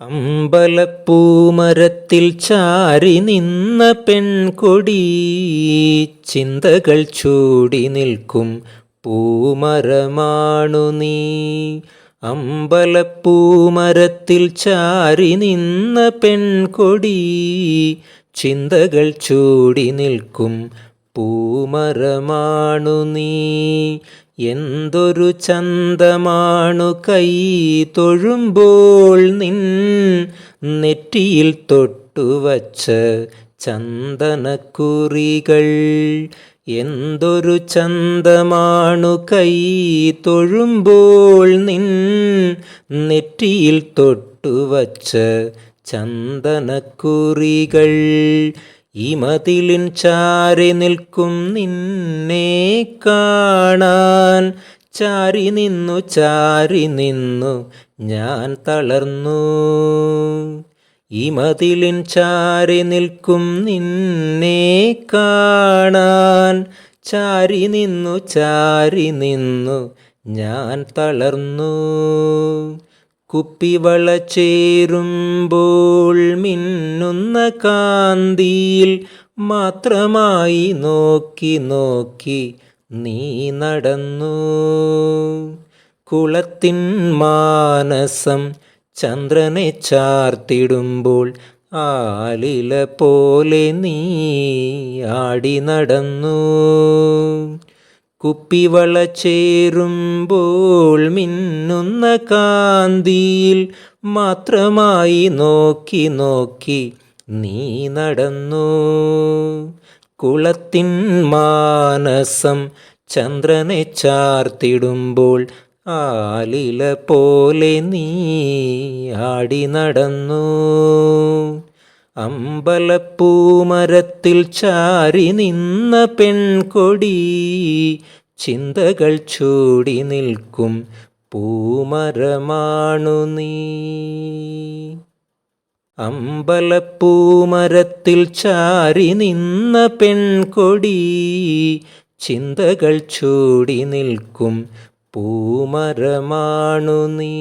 അമ്പലപ്പൂമരത്തിൽ ചാരി നിന്ന പെൺകൊടി ചിന്തകൾ ചൂടി നിൽക്കും പൂമരമാണു നീ. അമ്പലപ്പൂമരത്തിൽ ചാരി നിന്ന പെൺകൊടി ചിന്തകൾ ചൂടി നിൽക്കും പൂമരമാണു നീ. എന്തൊരു ചന്തമാണു കൈ തൊഴുമ്പോൾ നിൻ നെറ്റിയിൽ തൊട്ടുവച്ച ചന്ദനക്കുറികൾ. എന്തൊരു ചന്തമാണു കൈ തൊഴുമ്പോൾ നിൻ നെറ്റിയിൽ തൊട്ടുവച്ച ചന്ദനക്കുറികൾ. ഈ മതിലിൻ ചാരി നിൽക്കും നിന്നെ കാണാൻ. ചാരി നിന്നു ചാരി നിന്നു ഞാൻ തളർന്നു. ഈ മതിലിൻ ചാരി നിൽക്കും നിന്നെ കാണാൻ. ചാരി നിന്നു ചാരി നിന്നു ഞാൻ തളർന്നു. കുപ്പിവള ചേരുമ്പോൾ മിന്നുന്ന കാന്തിയിൽ മാത്രമായി നോക്കി നോക്കി നീ നടന്നു. കുളത്തിൻ മാനസം ചന്ദ്രനെ ചാർത്തിടുമ്പോൾ ആലില പോലെ നീ ആടി നടന്നു. കുപ്പിവള ചേരുമ്പോൾ മിന്നുന്ന കാന്തിയിൽ മാത്രമായി നോക്കി നോക്കി നീ നടന്നു. കുളത്തിൻ മാനസം ചന്ദ്രനെ ചാർത്തിടുമ്പോൾ ആലില പോലെ നീ ആടി നടന്നു. അമ്പലപ്പൂമരത്തിൽ ചാരി നിന്ന പെൺകൊടി ചിന്തകൾ ചൂടി നിൽക്കും. പൂമരമാണു നീ. അമ്പലപ്പൂമരത്തിൽ ചാരി നിന്ന പെൺകൊടി ചിന്തകൾ ചൂടി നിൽക്കും പൂമരമാണു നീ.